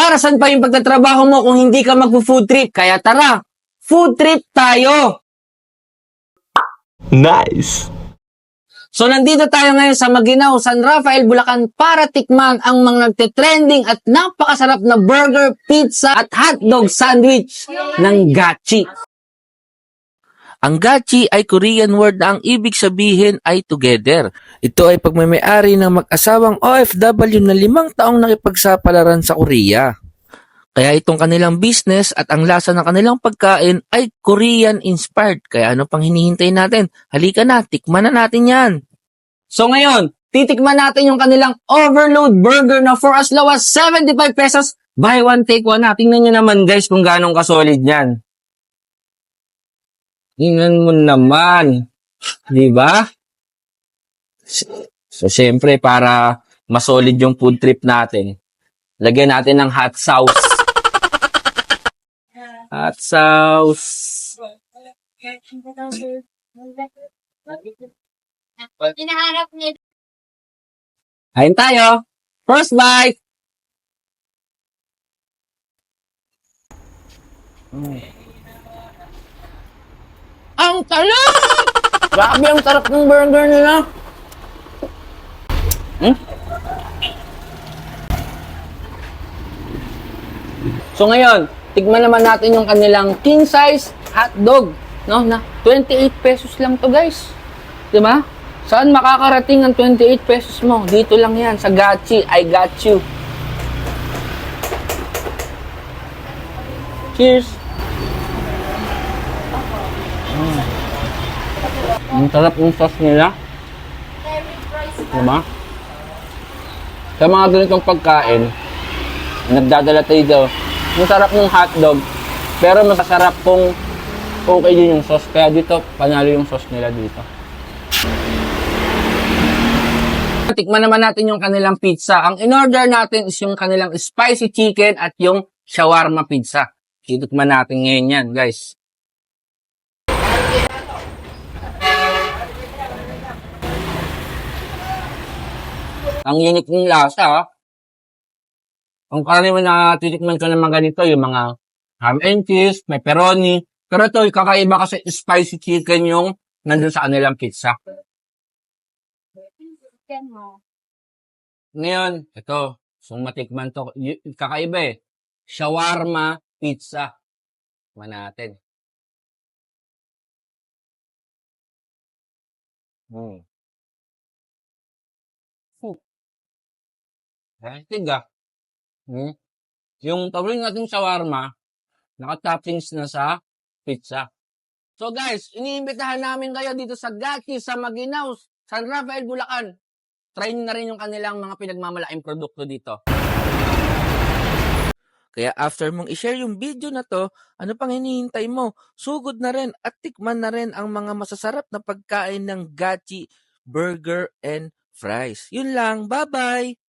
Para saan pa yung pagtatrabaho mo kung hindi ka magpo-food trip? Kaya tara, food trip tayo! Nice! So nandito tayo ngayon sa Maginaw, San Rafael, Bulacan para tikman ang mga nagte-trending at napakasarap na burger, pizza at hotdog sandwich ng Gachi. Ang gachi ay Korean word na ang ibig sabihin ay together. Ito ay pagmamayari ng mag-asawang OFW na limang taong nakipagsapalaran sa Korea. Kaya itong kanilang business at ang lasa ng kanilang pagkain ay Korean inspired. Kaya ano pang hinihintay natin? Halika na, tikman na natin yan. So ngayon, titikman natin yung kanilang overload burger na for as low as 75 pesos. Buy one, take one na. Tingnan nyo naman guys kung ganong kasolid yan. Tingnan mo naman. Di ba? So, syempre, para masolid yung food trip natin, lagyan natin ng hot sauce. Hot sauce. Hinahanap niya. Kain tayo. First bite. Ang sarap! Grabe ang sarap ng burger nila. Hmm? So ngayon, tigman naman natin yung kanilang king size hot dog. No, na 28 pesos lang to guys. 'Di ba? Saan makakarating ang 28 pesos mo? Dito lang yan, sa Gachi. I got you. Cheers! Mm. Ang sarap ng sauce nila. Diba? Sa mga ganitong pagkain, nagdadala tayo dito. Ang sarap ng hotdog, pero masasarap kung okay din yung sauce. Kaya dito, panalo yung sauce nila dito. Tikman naman natin yung kanilang pizza. Ang in-order natin is yung kanilang spicy chicken at yung shawarma pizza. Titikman natin ngayon yan, guys. Ang unique ng lasa, ha? Ang karaniwan na titikman ko mga ganito, yung mga ham and cheese, pepperoni. Pero ito, kakaiba kasi spicy chicken yung nandun sa kanilang pizza. Ngayon, ito, so matikman to, kakaiba eh. Shawarma pizza. Tikman natin. Hmm. Healthy ah. Hmm. Yung tawag natin shawarma, naka-toppings na sa pizza. So guys, iniimbitahan namin kayo dito sa Gachi, sa Maginaw, San Rafael, Bulacan try na rin yung kanilang mga pinagmamalaking produkto dito. Kaya after mong i-share yung video na to, ano pang hinihintay mo? Sugod na rin at tikman na rin ang mga masasarap na pagkain ng gachi, burger, and fries. Yun lang. Bye-bye!